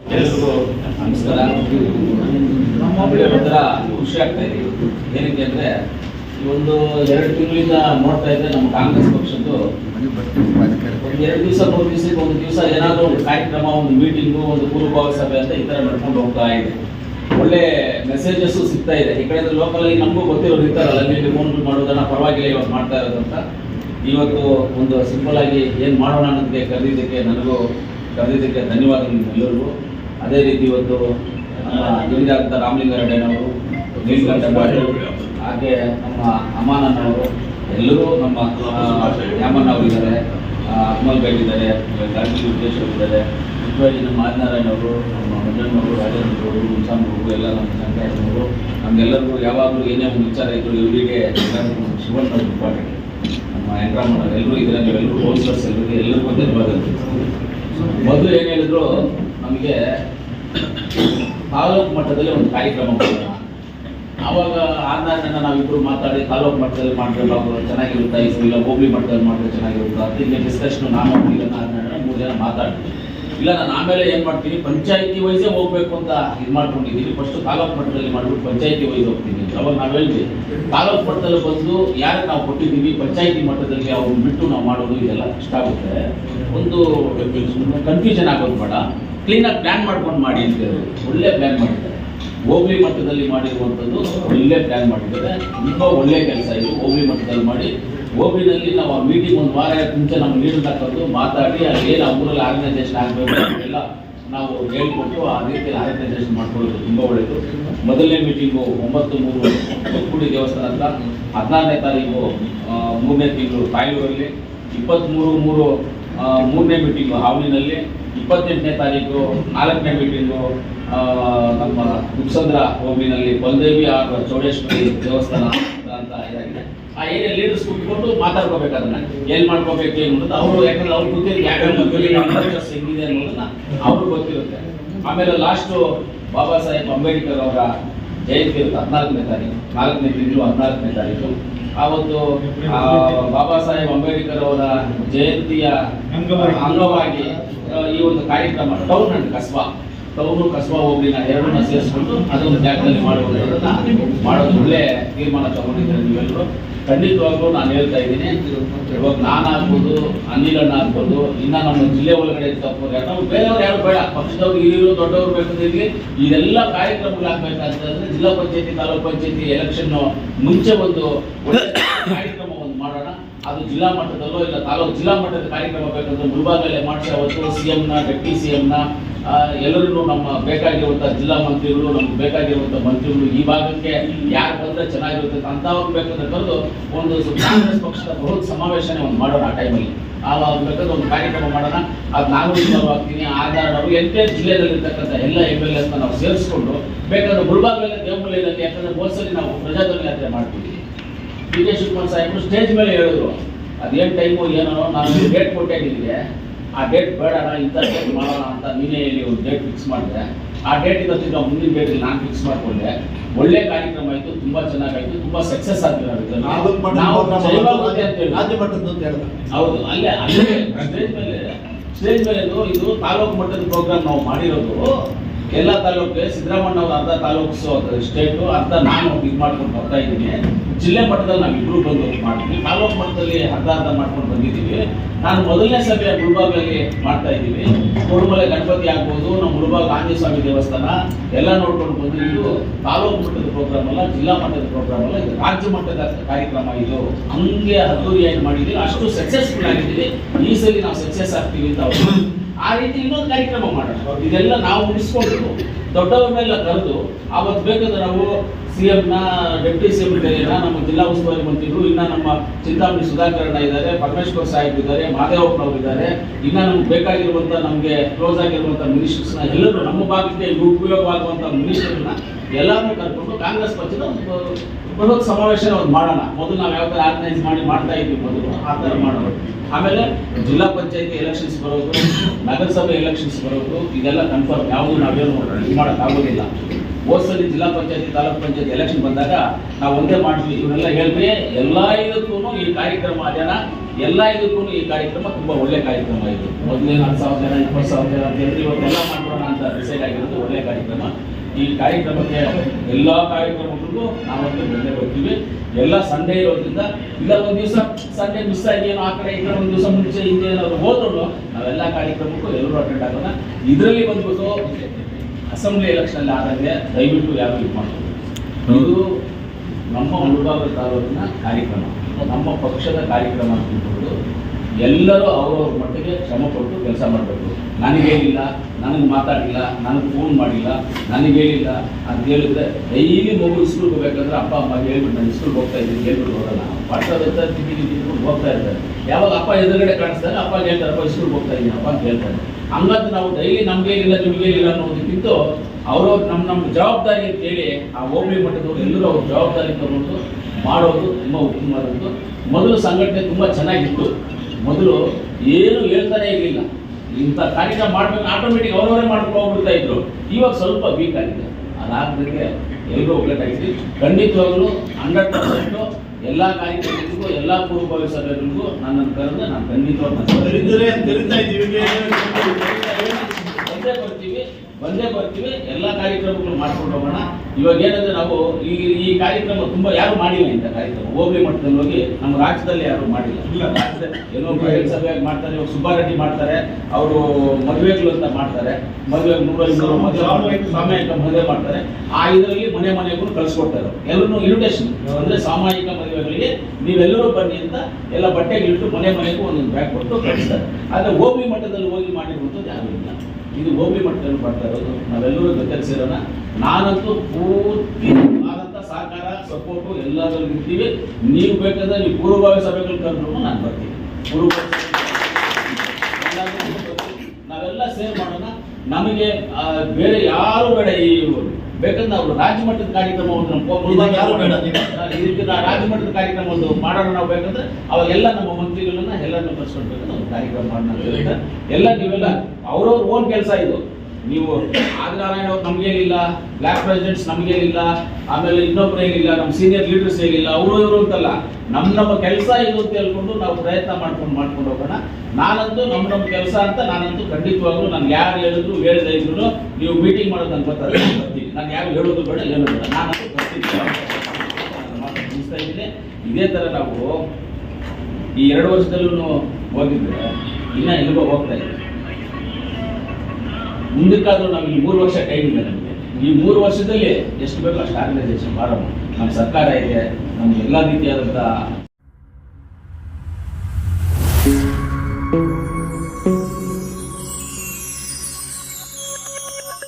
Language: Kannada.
ಎಲ್ರಿಗೂ ನಮಸ್ಕಾರ. ಒಂಥರ ಖುಷಿ ಆಗ್ತಾ ಇದೆ. ಏನಕ್ಕೆ ಅಂದ್ರೆ, ಈ ಒಂದು ಎರಡು ತಿಂಗಳಿಂದ ನೋಡ್ತಾ ಇದ್ದೆ ನಮ್ಮ ಕಾಂಗ್ರೆಸ್ ಪಕ್ಷದ್ದು ಒಂದು ಎರಡು ದಿವಸ, ಮೂರು ದಿವಸಕ್ಕೆ ಒಂದು ದಿವಸ ಏನಾದರೂ ಒಂದು ಕಾರ್ಯಕ್ರಮ, ಒಂದು ಮೀಟಿಂಗು ಒಂದು ಪೂರ್ವಭಾವಿ ಸಭೆ ಅಂತ ಈ ತರ ನಡ್ಕೊಂಡು ಹೋಗ್ತಾ ಇದೆ. ಒಳ್ಳೆ ಮೆಸೇಜಸ್ಸು ಸಿಗ್ತಾ ಇದೆ. ಈ ಕಡೆ ಲೋಕಲ್ ಆಗಿ ನಮಗೂ ಗೊತ್ತಿರೋರು ಇರ್ತಾರಲ್ಲ ನೀವು ಫೋನ್ ಮಾಡೋದನ್ನ ಪರವಾಗಿಲ್ಲ ಇವತ್ತು ಮಾಡ್ತಾ ಇರೋದು ಅಂತ. ಇವತ್ತು ಒಂದು ಸಿಂಪಲ್ ಆಗಿ ಏನು ಮಾಡೋಣ ಅನ್ನೋದಕ್ಕೆ, ಕರೆದಿದ್ದಕ್ಕೆ ನನಗೂ ಕರೆದಿದ್ದಕ್ಕೆ ಧನ್ಯವಾದ ನಿಮ್ಮೆಲ್ಲರಿಗೂ ಅದೇ ರೀತಿ ಇವತ್ತು ಗಿರಿಜಾಂತ ರಾಮಲಿಂಗಾರೆಡ್ಡಿಯವರು ನೀಲಕಂಠ ಪಾಟೀಲ್ ಹಾಗೆ ನಮ್ಮ ಅಮಾನನವರು, ಎಲ್ಲರೂ ನಮ್ಮ ಯಾಮಣ್ಣ ಅವರಿದ್ದಾರೆ ಅಕ್ಮಲ್ ಬೇಗ್ ಇದ್ದಾರೆ ಗಾಂಧಿ ಉದ್ದೇಶ್ ಇದ್ದಾರೆ. ಮುಖ್ಯವಾಗಿ ನಮ್ಮ ಆದಿನಾರಾಯಣ ಅವರು ನಮ್ಮ ಮಂಜಣ್ಣವರು ರಾಜೇಂದ್ರವರು ಅವರು ಎಲ್ಲ ನಮ್ಮ ಸಂಕಾಯಣ್ಣವರು ನಮಗೆಲ್ಲರಿಗೂ ಯಾವಾಗಲೂ ಏನೇ ಒಂದು ವಿಚಾರ ಇದ್ರು ಇವರಿಗೆ ಎಲ್ಲರಿಗೂ ಶಿವಣ್ಣ ಇಂಪಾರ್ಟೆಂಟ್ ನಮ್ಮ ವೆಂಕಟರಮಣ ಎಲ್ಲರೂ ಇದ್ದಾರೆ ಎಲ್ಲರೂ ಹೋಲ್ಸರ್ಸ್ ಎಲ್ಲರಿಗೂ ಎಲ್ಲರಿಗೂ ಧನ್ಯವಾದಗಳು. ಮೊದಲು ಏನು ಹೇಳಿದ್ರು? ನಮಗೆ ತಾಲೂಕು ಮಟ್ಟದಲ್ಲಿ ಒಂದು ಕಾರ್ಯಕ್ರಮ ಮಾಡೋಣ. ಆವಾಗ ಆಂಧ್ರನ ನಾವಿಬ್ರು ಮಾತಾಡಿ ತಾಲೂಕು ಮಟ್ಟದಲ್ಲಿ ಮಾಡಿದ್ರೆ ಚೆನ್ನಾಗಿರುತ್ತಾ? ಇಲ್ಲ, ಹೋಬಳಿ ಮಟ್ಟದಲ್ಲಿ ಮಾಡಿದ್ರೆ ಚೆನ್ನಾಗಿರುತ್ತಾ? ಹಿಂಗೆ ಡಿಸ್ಕಷನ್ ನಾನು ಮೂರು ಜನ ಮಾತಾಡ್ತೀವಿ ಇಲ್ಲ, ನಾನು ಆಮೇಲೆ ಏನು ಮಾಡ್ತೀನಿ? ಪಂಚಾಯಿತಿ ವೈಸೇ ಹೋಗ್ಬೇಕು ಅಂತ ಇದು ಮಾಡ್ಕೊಂಡಿದ್ದೀನಿ. ಫಸ್ಟ್ ತಾಲೂಕು ಮಟ್ಟದಲ್ಲಿ ಮಾಡ್ಬಿಟ್ಟು ಪಂಚಾಯಿತಿ ವೈಸ್ ಹೋಗ್ತೀನಿ. ಅವಾಗ ನಾವು ಹೇಳಿದ್ವಿ ತಾಲೂಕು ಮಟ್ಟದಲ್ಲಿ ಬಂದು ಯಾರಿಗೆ ನಾವು ಕೊಟ್ಟಿದ್ದೀವಿ, ಪಂಚಾಯತಿ ಮಟ್ಟದಲ್ಲಿ ಅವ್ರನ್ನ ಬಿಟ್ಟು ನಾವು ಮಾಡೋದು ಇದೆಲ್ಲ ಕಷ್ಟ ಆಗುತ್ತೆ. ಒಂದು ಕನ್ಫ್ಯೂಷನ್ ಆಗೋದು ಬೇಡ. ಕ್ಲೀನಾಗಿ ಪ್ಲ್ಯಾನ್ ಮಾಡ್ಕೊಂಡು ಮಾಡಿ ಅಂತ ಹೇಳಿದ್ರು. ಒಳ್ಳೆ ಪ್ಲ್ಯಾನ್ ಮಾಡಿದ್ದಾರೆ. ಹೋಬಳಿ ಮಟ್ಟದಲ್ಲಿ ಮಾಡಿರುವಂಥದ್ದು ಒಳ್ಳೆ ಪ್ಲ್ಯಾನ್ ಮಾಡಿದ್ದಾರೆ. ತುಂಬ ಒಳ್ಳೆ ಕೆಲಸ ಇದು. ಹೋಬಳಿ ಮಟ್ಟದಲ್ಲಿ ಮಾಡಿ ಹೋಬಳಿನಲ್ಲಿ ನಾವು ಆ ಮೀಟಿಂಗ್ ಒಂದು ವಾರ ಮುಂಚೆ ನಮ್ಮ ಲೀಡರ್ ಹಾಕೋದು ಮಾತಾಡಿ ಅದೇನು ಆ ಊರಲ್ಲಿ ಆರ್ಗನೈಸೇಷನ್ ಆಗಬೇಕು ಎಲ್ಲ ನಾವು ಹೇಳ್ಕೊಟ್ಟು ಆ ರೀತಿಯಲ್ಲಿ ಆರ್ಗನೈಸೇಷನ್ ಮಾಡ್ಕೊಳ್ಳೋದು ತುಂಬ ಒಳ್ಳೆಯದು ಮೊದಲನೇ ಮೀಟಿಂಗು ಒಂಬತ್ತು ಮೂರು ಕೊಕ್ಕುಡಿ ದೇವಸ್ಥಾನ ಹತ್ರ ಹದಿನಾರನೇ ತಾರೀಕು ಮೂರನೇ ತಿಂಗಳು ತಾಯೂರಲ್ಲಿ ಇಪ್ಪತ್ತ್ಮೂರು ಮೂರು ಮೂರನೇ ಮೀಟಿಂಗು ಹಾವಳಿನಲ್ಲಿ, ಇಪ್ಪತ್ತೆಂಟನೇ ತಾರೀಕು ನಾಲ್ಕನೇ ಮೀಟಿಂಗು ನಮ್ಮ ಉಪ್ಸಂದ್ರ ಹೋಮಿನಲ್ಲಿ, ಬಲದೇವಿ ಹಾಗೂ ಚೌಡೇಶ್ವರಿ ದೇವಸ್ಥಾನ. ಆ ಏರಿಯಾ ಲೀಡರ್ಸ್ ಕೂತ್ಕೊಂಡು ಮಾತಾಡ್ಕೋಬೇಕು ಅದನ್ನ ಎಲ್ಲಿ ಮಾಡ್ಕೋಬೇಕು, ಏನು ಅನ್ನೋದು ಅವರು ಯಾಕಂದ್ರೆ ಅವ್ರು ಗೊತ್ತಿರುತ್ತೆ ಯಾವ್ಯಾವ ಹೆಂಗಿದೆ ಅನ್ನೋದನ್ನ ಅವ್ರಿಗೆ ಗೊತ್ತಿರುತ್ತೆ. ಆಮೇಲೆ ಲಾಸ್ಟು ಬಾಬಾ ಸಾಹೇಬ್ ಅಂಬೇಡ್ಕರ್ ಅವರ ಜಯಂತಿ ಇರುತ್ತೆ ಹದಿನಾಲ್ಕನೇ ತಾರೀಕು. ನಾಲ್ಕನೇ ತಿಂಗಳು ಹದಿನಾಲ್ಕನೇ ತಾರೀಕು. ಆವತ್ತು ಬಾಬಾ ಸಾಹೇಬ್ ಅಂಬೇಡ್ಕರ್ ಅವರ ಜಯಂತಿಯ ಅಂಗವಾಗಿ ಈ ಒಂದು ಕಾರ್ಯಕ್ರಮ town and Kasba. Town Kasba ಹೋಗ್ಲಿನ ಎರಡನ್ನ ಸೇರಿಸ್ಕೊಂಡು ಅದೊಂದು ಜಾಗದಲ್ಲಿ ಮಾಡುವುದನ್ನ ಮಾಡೋದು ಒಳ್ಳೆ ತೀರ್ಮಾನ ತಗೊಂಡಿದ್ದಾರೆ ನೀವೆಲ್ಲರೂ. ಖಂಡಿತವಾಗ್ಲೂ ನಾನು ಹೇಳ್ತಾ ಇದ್ದೀನಿ, ಇವಾಗ ನಾನು ಆಗ್ಬೋದು ಅನಿಲ್ ಅಣ್ಣ ಆಗ್ಬೋದು, ಇನ್ನ ನಮ್ಮ ಜಿಲ್ಲೆ ಒಳಗಡೆ ತಪ್ಪು ಯಾಕಂದ್ರೆ ಬೇರೆಯವ್ರು ಯಾರು ಬೇಡ. ಪಕ್ಷದವ್ರು ಹಿರಿಯರು ದೊಡ್ಡವ್ರು ಬೇಕಂದ್ರೆ ಇದೆಲ್ಲ ಕಾರ್ಯಕ್ರಮಗಳು ಆಗ್ಬೇಕಂತಂದ್ರೆ ಜಿಲ್ಲಾ ಪಂಚಾಯತಿ, ತಾಲೂಕ್ ಪಂಚಾಯತಿ ಎಲೆಕ್ಷನ್ ಮುಂಚೆ ಒಂದು ಕಾರ್ಯಕ್ರಮ ಒಂದು ಮಾಡೋಣ. ಅದು ಜಿಲ್ಲಾ ಮಟ್ಟದಲ್ಲೋ ಇಲ್ಲ ತಾಲೂಕು ಜಿಲ್ಲಾ ಮಟ್ಟದ ಕಾರ್ಯಕ್ರಮ ಬೇಕಂದ್ರೆ ಮುಳುಬಾಗಲೇ ಮಾಡಿಸಿ ಅವತ್ತು ಸಿ ಎಂನ ಡೆಪ್ಟಿ ಸಿ ಎಂನ ಎಲ್ಲರೂ ನಮ್ಮ ಬೇಕಾಗಿರುವಂಥ ಜಿಲ್ಲಾ ಮಂತ್ರಿಗಳು, ನಮ್ಗೆ ಬೇಕಾಗಿರುವಂಥ ಮಂತ್ರಿಗಳು ಈ ಭಾಗಕ್ಕೆ ಯಾರು ಬಂದ್ರೆ ಚೆನ್ನಾಗಿರುತ್ತೆ ಅಂತವ್ರು ಬೇಕಂದ್ರೆ ಕರೆದು ಒಂದು ಕಾಂಗ್ರೆಸ್ ಪಕ್ಷದ ಬೃಹತ್ ಸಮಾವೇಶನೇ ಒಂದು ಮಾಡೋಣ ಆ ಟೈಮಲ್ಲಿ ಆವಾಗ ಬೇಕಾದ್ರೆ ಒಂದು ಕಾರ್ಯಕ್ರಮ ಮಾಡೋಣ. ಅದು ನಾನು ಆಗ್ತೀನಿ ಆಧಾರ ನಾವು ಎಂಟೇ ಜಿಲ್ಲೆಯಲ್ಲಿರ್ತಕ್ಕಂಥ ಎಲ್ಲ ಎಂ ಎಲ್ ಎಸ್ನ ನಾವು ಸೇರಿಸ್ಕೊಂಡು ಬೇಕಾದ್ರೆ ಮುಳಬಾಗಲೇ ದೇವಮೂಲೆಯಲ್ಲಿ ಯಾಕಂದ್ರೆ ಹೋದ್ಸಲಿ ನಾವು ಪ್ರಜಾಧ್ವನಿ ಯಾತ್ರೆ ಮಾಡ್ತೀವಿ. ಡಿ ಕೆ ಶಿವಕುಮಾರ್ ಸ್ಟೇಜ್ ಮೇಲೆ ಹೇಳಿದ್ರು. ಅದೇನು ಟೈಮು ಏನೋ, ನಾನು ಡೇಟ್ ಕೊಟ್ಟೆ ನಿನಗೆ ಆ ಡೇಟ್ ಬೇಡಣ ಇಂಥ ಡೇಟ್ ಮಾಡೋಣ ಅಂತ ನೀನೇ ಹೇಳಿ ಒಂದು ಡೇಟ್ ಫಿಕ್ಸ್ ಮಾಡಿದೆ. ಆ ಡೇಟ್ ಇವತ್ತಿಗೆ ಮುಂದಿನ ಡೇಟಲ್ಲಿ ನಾನು ಫಿಕ್ಸ್ ಮಾಡಿಕೊಂಡೆ. ಒಳ್ಳೆ ಕಾರ್ಯಕ್ರಮ ಆಯ್ತು ತುಂಬಾ ಚೆನ್ನಾಗಾಯಿತು ತುಂಬಾ ಸಕ್ಸಸ್ ಆಗ್ತಿರೋದು ಹೌದು ಅಲ್ಲೇ ಅಲ್ಲೇ ಸ್ಟೇಜ್ ಮೇಲೆ ಸ್ಟೇಜ್ ಮೇಲೆ ಇದು ಇದು ತಾಲೂಕು ಮಟ್ಟದ ಪ್ರೋಗ್ರಾಮ್ ನಾವು ಮಾಡಿರೋದು. ಎಲ್ಲ ತಾಲೂಕಿಗೆ ಸಿದ್ದರಾಮಣ್ಣ ಅವ್ರ ಅರ್ಧ ತಾಲೂಕು ಸ್ಟೇಟು, ಅರ್ಧ ನಾನು ಇದು ಮಾಡ್ಕೊಂಡು ಬರ್ತಾ ಇದ್ದೀನಿ. ಜಿಲ್ಲೆ ಮಟ್ಟದಲ್ಲಿ ನಾವು ಇಬ್ರು ಬಂದು ಮಾಡ್ತೀವಿ. ತಾಲೂಕು ಮಟ್ಟದಲ್ಲಿ ಅರ್ಧ ಅರ್ಧ ಮಾಡ್ಕೊಂಡು ಬಂದಿದ್ದೀವಿ. ನಾನು ಮೊದಲನೇ ಸಭೆ ಮುಳುಬಾಗಲ್ಲಿ ಮಾಡ್ತಾ ಇದ್ದೀವಿ. ಕೊಡುಮಲೆ ಗಣಪತಿ ಆಗ್ಬೋದು, ನಮ್ಮ ಮುಳುಬಾಗ ಆಂಜನೇಯ ಸ್ವಾಮಿ ದೇವಸ್ಥಾನ, ಎಲ್ಲ ನೋಡ್ಕೊಂಡು ಬಂದು ಇದು ತಾಲೂಕು ಮಟ್ಟದ ಪ್ರೋಗ್ರಾಮ್ ಅಲ್ಲ, ಜಿಲ್ಲಾ ಮಟ್ಟದ ಪ್ರೋಗ್ರಾಮ್ ಅಲ್ಲ, ಇದು ರಾಜ್ಯ ಮಟ್ಟದ ಕಾರ್ಯಕ್ರಮ ಇದು. ಹಂಗೆ ಅದ್ದೂರಿಯಾಗಿ ಮಾಡಿದ್ದೀವಿ. ಅಷ್ಟು ಸಕ್ಸಸ್ಫುಲ್ ಆಗಿದ್ದೀವಿ. ಈ ಸಲ ನಾವು ಸಕ್ಸಸ್ ಆಗ್ತೀವಿ ಅಂತ ಆ ರೀತಿ ಇನ್ನೊಂದು ಕಾರ್ಯಕ್ರಮ ಮಾಡೋಣ. ಇದೆಲ್ಲ ನಾವು ಉಳಿಸ್ಕೊಂಡು ದೊಡ್ಡವ್ರ ಮೇಲೆ ಕರೆದು ಅವತ್ತು ಬೇಕಾದ್ರೆ ನಾವು ಸಿ ಎಫ್ನ ಡೆಪ್ಟಿ ಸಿ ಎಂ ನಮ್ಮ ಜಿಲ್ಲಾ ಉಸ್ತುವಾರಿ ಮಂತ್ರಿಗಳು, ಇನ್ನು ನಮ್ಮ ಚಿಂತಾಮಣಿ ಸುಧಾಕರಣ್ಣ ಇದ್ದಾರೆ, ಪರಮೇಶ್ವರ್ ಸಾಹೇಬ್ ಇದ್ದಾರೆ ಮಾದೇವಪ್ಪನವರು ಇದ್ದಾರೆ. ಇನ್ನು ನಮ್ಗೆ ಬೇಕಾಗಿರುವಂಥ ನಮಗೆ ಕ್ಲೋಸ್ ಆಗಿರುವಂಥ ಮಿನಿಸ್ಟರ್ಸ್ನ ಎಲ್ಲರೂ ನಮ್ಮ ಭಾಗಕ್ಕೆ ಉಪಯೋಗವಾಗುವಂಥ ಮಿನಿಸ್ಟರ್ನ ಎಲ್ಲರನ್ನೂ ಕರ್ಕೊಂಡು ಕಾಂಗ್ರೆಸ್ ಪಕ್ಷದ ಬೃಹತ್ ಸಮಾವೇಶನ ಒಂದು ಮಾಡೋಣ. ಮೊದಲು ನಾವು ಯಾವ ಥರ ಆರ್ಗನೈಸ್ ಮಾಡಿ ಮಾಡ್ತಾ ಇದ್ವಿ ಮೊದಲು, ಆ ಥರ ಮಾಡೋದು ಆಮೇಲೆ ಜಿಲ್ಲಾ ಪಂಚಾಯತಿ ಎಲೆಕ್ಷನ್ಸ್ ಬರೋದು, ನಗರಸಭೆ ಎಲೆಕ್ಷನ್ಸ್ ಬರೋದು, ಇದೆಲ್ಲ ಕನ್ಫರ್ಮ್ ಯಾವುದು ನಾವೇನು ಮಾಡೋಕ್ಕಾಗೋದಿಲ್ಲ ಹೋದ್ಸಲಿ ಜಿಲ್ಲಾ ಪಂಚಾಯತಿ, ತಾಲೂಕ್ ಪಂಚಾಯತಿ ಎಲೆಕ್ಷನ್ ಬಂದಾಗ ನಾವು ಒಂದೇ ಮಾಡ್ತೀವಿ. ಇವನ್ನೆಲ್ಲ ಹೇಳ್ರಿ ಎಲ್ಲ ಇದಕ್ಕೂ ಈ ಕಾರ್ಯಕ್ರಮ ಅದೇನ? ಎಲ್ಲ ಇದಕ್ಕೂ ಈ ಕಾರ್ಯಕ್ರಮ ತುಂಬಾ ಒಳ್ಳೆ ಕಾರ್ಯಕ್ರಮ ಇದು. ಮೊದಲೇ ಹತ್ತು ಸಾವಿರ ಜನ, ಇಪ್ಪತ್ತು ಸಾವಿರ ಜನ ಅಂತ ಹೇಳಿದ್ರೆ ಇವತ್ತೆಲ್ಲ ಮಾಡೋಣ ಅಂತ ಡಿಸೈಡ್ ಈ ಕಾರ್ಯಕ್ರಮಕ್ಕೆ ಎಲ್ಲ ಕಾರ್ಯಕ್ರಮಗಳಿಗೂ ನಾವಂತೂ ಬೆಳೆ ಹೋಗ್ತೀವಿ ಎಲ್ಲ ಸಂಡೇ ಇರೋದ್ರಿಂದ ಇಲ್ಲ ಒಂದು ದಿವಸ ಸಂಡೇ ಮಿಸ್ ಆಗಿ ಏನೋ ಆ ಕಡೆ ಈ ಕಡೆ ಒಂದು ದಿವಸ ಮುಂಚೆ ಹಿಂದೆ ಏನಾದ್ರು ಹೋದ್ರು ನಾವೆಲ್ಲ ಕಾರ್ಯಕ್ರಮಕ್ಕೂ ಎಲ್ಲರೂ ಅಟೆಂಡ್ ಆಗೋಣ. ಇದರಲ್ಲಿ ಬಂದ್ಬಿಟ್ಟು ಅಸೆಂಬ್ಲಿ ಎಲೆಕ್ಷನ್ ಅಲ್ಲಿ ಆದಂಗೆ ದಯವಿಟ್ಟು ಯಾರು ಇದು ಮಾಡಬೇಕು ಇದು ನಮ್ಮ ಮುಳುಬಾಗ ತಾಲೂಕಿನ ಕಾರ್ಯಕ್ರಮ. ನಮ್ಮ ಪಕ್ಷದ ಕಾರ್ಯಕ್ರಮ ಅಂತ ತಿಳ್ಕೊಂಡು ಎಲ್ಲರೂ ಅವ್ರವ್ರ ಮಟ್ಟಿಗೆ ಶ್ರಮ ಪಟ್ಟು ಕೆಲಸ ಮಾಡಬೇಕು. ನನಗೇನಿಲ್ಲ, ನನಗೆ ಮಾತಾಡಿಲ್ಲ ನನಗೆ ಫೋನ್ ಮಾಡಿಲ್ಲ ನನಗೆ ಹೇಳಿಲ್ಲ ಅಂತ ಹೇಳಿದ್ರೆ ಡೈಲಿ ಮಗು ಇಸ್ಕೂಲ್ಗೆ ಹೋಗ್ಬೇಕಂದ್ರೆ ಅಪ್ಪ, ಅಮ್ಮ ಹೇಳ್ಬಿಟ್ಟು ನಾನು ಇಸ್ಕೂಲ್ಗೆ ಹೋಗ್ತಾ ಇದ್ದೀನಿ, ಹೇಳ್ಬಿಟ್ಟು ಹೋಗಲ್ಲ. ತಿಂಡಿ ತಿಂದ್ಕೊಂಡು ಹೋಗ್ತಾ ಇರ್ತಾರೆ. ಯಾವಾಗ ಅಪ್ಪ ಎದುರುಗಡೆ ಕಾಣಿಸ್ತಾರೆ, ಅಪ್ಪ ಹೇಳ್ತಾರೆ, ಅಪ್ಪ ಇಸ್ಕೂಲ್ಗೆ ಹೋಗ್ತಾ ಇದ್ದೀನಿ, ಅಪ್ಪ, ಅಂತ ಹೇಳ್ತಾರೆ. ಹಂಗಂತ ನಾವು ಡೈಲಿ ನಮ್ಗೇನಿಲ್ಲ ಏನಿಲ್ಲ ನಿಮ್ಗೆ ಏನಿಲ್ಲ ಅನ್ನೋದಕ್ಕಿಂತ ಅವ್ರವ್ರು ನಮ್ಮ ನಮ್ಮ ಜವಾಬ್ದಾರಿ ಅಂತ ಹೇಳಿ ಆ ಹೋಬಳಿ ಮಟ್ಟದವರು ಎಲ್ಲರೂ ಅವ್ರ ಜವಾಬ್ದಾರಿ ತಗೊಂಡು ಮಾಡೋದು ತುಂಬ ಉತ್ತಮವಾದದ್ದು ಮೊದಲು ಸಂಘಟನೆ ತುಂಬ ಚೆನ್ನಾಗಿತ್ತು. ಮೊದಲು ಏನು ಹೇಳ್ತಾನೆ ಇರಲಿಲ್ಲ. ಇಂಥ ಕಾರ್ಯಕ್ರಮ ಮಾಡ್ಬೇಕು ಆಟೋಮೆಟಿಕ್ ಅವರವರೇ ಮಾಡ್ಕೊಂಡು ಇದ್ರು. ಇವಾಗ ಸ್ವಲ್ಪ ವೀಕ್ ಆಗಿದೆ. ಅದಾಗದಕ್ಕೆ ಎಲ್ಲರೂ ಒಗ್ಗಟ್ಟಾಗಿದ್ವಿ ಖಂಡಿತವಾಗ್ಲೂ ಹಂಡ್ರೆಡ್ ಪರ್ಸೆಂಟು ಎಲ್ಲ ಕಾರ್ಯಕ್ರಮಗಳಿಗೂ ಎಲ್ಲ ಪೂರ್ವಭಾವಿ ಸಭೆಗಳಿಗೂ ನನ್ನನ್ನು ಕರೆದು ನಾನು ಖಂಡಿತವಾಗಿ ಕರೀತಾರೆ ಅಂತ ಕರಿತಾ ಇದ್ದೀವಿ. ಬಂದೇ ಬರ್ತೀವಿ ಬಂದೇ ಬರ್ತೀವಿ ಎಲ್ಲ ಕಾರ್ಯಕ್ರಮಗಳು ಮಾಡ್ಕೊಂಡು ಹೋಗೋಣ. ಇವಾಗ ಏನಂದ್ರೆ ನಾವು ಈ ಈ ಕಾರ್ಯಕ್ರಮ ತುಂಬಾ ಯಾರು ಮಾಡಿಲ್ಲ ಇಂಥ ಕಾರ್ಯಕ್ರಮ. ಹೋಬಳಿ ಮಟ್ಟದಲ್ಲಿ ಹೋಗಿ ನಮ್ಮ ರಾಜ್ಯದಲ್ಲಿ ಯಾರು ಮಾಡಿಲ್ಲ. ಇಲ್ಲ. ರಾಜ್ಯದಲ್ಲಿ ಏನೋ ಸಭೆಯಾಗಿ ಮಾಡ್ತಾರೆ ಇವಾಗ ಸುಬ್ಬಾರೆಡ್ಡಿ ಮಾಡ್ತಾರೆ ಅವರು ಮದುವೆಗಳು ಅಂತ ಮಾಡ್ತಾರೆ ಮದುವೆ ನೂರ ಇನ್ನೂರು ಮದುವೆ ಸಾಮೂಹಿಕ- ಸಾಮೂಹಿಕ ಮದುವೆ ಮಾಡ್ತಾರೆ. ಆ ಇದರಲ್ಲಿ ಮನೆ ಮನೆಗೂ ಕಳ್ಸಿಕೊಡ್ತಾರೆ ಎಲ್ಲರೂ ಇನ್ವಿಟೇಷನ್ ಅಂದ್ರೆ ಸಾಮಾಜಿಕ ಮದುವೆಗಳಿಗೆ ನೀವೆಲ್ಲರೂ ಬನ್ನಿ ಅಂತ ಎಲ್ಲ ಬಟ್ಟೆಗಳಿಟ್ಟು ಮನೆ ಮನೆಗೂ ಒಂದೊಂದು ಬ್ಯಾಗ್ ಕೊಟ್ಟು ಕಳಿಸ್ತಾರೆ. ಆದ್ರೆ ಹೋಬಳಿ ಮಟ್ಟದಲ್ಲಿ ಹೋಗಿ ಮಾಡಿರುವಂಥದ್ದು ಯಾರು ಇದು ಹೋಬಳಿ ಮಟ್ಟದಲ್ಲಿ ಮಾಡ್ತಾ ಇರೋದು. ನಾವೆಲ್ಲರೂ ಜೊತೆ ಸೇರೋಣ. ನಾನಂತೂ ಪೂರ್ತಿ ಆದಂತ ಸಹಕಾರ ಸಪೋರ್ಟು ಎಲ್ಲದರಲ್ಲೂ ಇರ್ತೀವಿ. ನೀವು ಬೇಕಾದ್ರೆ ನೀವು ಪೂರ್ವಭಾವಿ ಸಭೆಗಳು ಕರೆದ್ರು ನಾನು ಬರ್ತೀನಿ. ಪೂರ್ವಭಾವಿ ಸಭೆಗಳು ಎಲ್ಲದಕ್ಕೂ ಬರ್ತೀನಿ. ನಾವೆಲ್ಲ ಸೇರ್ ಮಾಡೋಣ ನಮಗೆ ಆ, ಬೇರೆ ಯಾರು ಬೇಡ ಈ ಬೇಕಂದ್ರೆ ಅವರು ರಾಜ್ಯ ಮಟ್ಟದ ಕಾರ್ಯಕ್ರಮ ಯಾರು ಬೇಡ? ನಾ ರಾಜ್ಯ ಮಟ್ಟದ ಕಾರ್ಯಕ್ರಮ ಒಂದು ಮಾಡೋಣ ನಾವು ಬೇಕಂದ್ರೆ ಅವಾಗೆಲ್ಲ ನಮ್ಮ ಮಂತ್ರಿಗಳನ್ನ ಎಲ್ಲರನ್ನು ಕರ್ಸ್ಕೊಳ್ಬೇಕಂದ್ರೆ ನಾವು ಕಾರ್ಯಕ್ರಮ ಮಾಡೋಣ. ಎಲ್ಲ ನೀವೆಲ್ಲ ಅವ್ರವ್ರ ಓನ್ ಕೆಲಸ ಇದು ನೀವು ಆದಿನಾರಾಯಣ ಅವ್ರು ನಮ್ಗೇನಿಲ್ಲ ಬ್ಲಾಕ್ ಪ್ರೆಸಿಡೆಂಟ್ಸ್ ನಮ್ಗೇನಿಲ್ಲ ಆಮೇಲೆ ಇನ್ನೊಬ್ರು ಏನಿಲ್ಲ ನಮ್ಮ ಸೀನಿಯರ್ ಲೀಡರ್ಸ್ ಏನಿಲ್ಲ ಅವರು ಇವರು ಅಂತಲ್ಲ. ನಮ್ಮ ನಮ್ಮ ಕೆಲಸ ಇದು ಅಂತ ಹೇಳ್ಕೊಂಡು ನಾವು ಪ್ರಯತ್ನ ಮಾಡ್ಕೊಂಡು ಮಾಡ್ಕೊಂಡು ಹೋಗೋಣ. ನಾನಂತೂ ನಮ್ಮ ನಮ್ಮ ಕೆಲಸ ಅಂತ ನಾನಂತೂ ಖಂಡಿತವಾಗ್ಲೂ ನಾನು ಯಾರು ಹೇಳಿದ್ರು, ಹೇಳ್ದೆ ಇದ್ರು ನೀವು ಮೀಟಿಂಗ್ ಮಾಡೋದು ಅಂತ ಬರ್ತೀನಿ. ನಾನು ಯಾರು ಹೇಳೋದು ಬೇಡ ಹೇಳೋದು ಬೇಡ. ನಾನಂತೂ ಮುಗಿಸ್ತಾ ಇದ್ದೀನಿ. ಇದೇ ಥರ ನಾವು ಈ ಎರಡು ವರ್ಷದಲ್ಲೂ ಹೋಗಿದ್ರೆ, ಇನ್ನ ಎಲ್ಲಿಗೋ ಹೋಗ್ತಾ ಇದ್ದೀವಿ. ಮುಂದಕ್ಕಾದ್ರೂ ನಮಗೆ ಮೂರು ವರ್ಷ ಟೈಮ್ ಇದೆ ನಮಗೆ. ಈ ಮೂರು ವರ್ಷದಲ್ಲಿ ಎಷ್ಟು ಬೇಕೋ ಅಷ್ಟು ಆರ್ಗನೈಸೇಷನ್ ಮಾಡೋಣ. ನಮ್ಮ ಸರ್ಕಾರ ಇದೆ, ನಮ್ಗೆ ಎಲ್ಲ ರೀತಿಯಾದಂಥ